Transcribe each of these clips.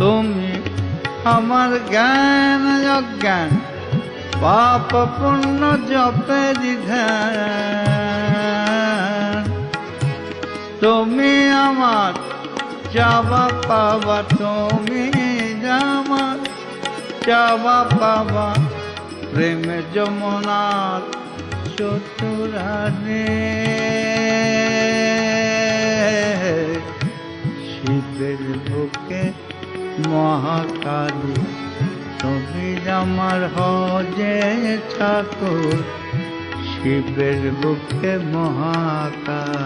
তুমি আমার জ্ঞান অজ্ঞান পাপ পুণ্য জপে ধ্যান তুমি আমার চাওয়া পাবা তুমি আমার চাওয়া পাবা প্রেম যমুনার চতুরানে। শিবের বুকে মহাকালী তুমি আমার হজে ঠাকুর শিবের বুকে মহাকালী।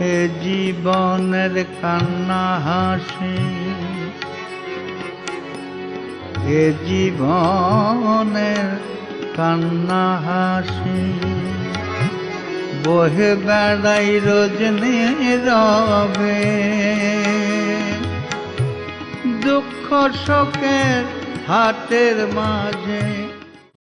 এ জীবনের কান্না হাসি। এ জীবনের কান্না হাসি। বহে বেড়াই রজনী রবে দুঃখ শোকের হাটের মাঝে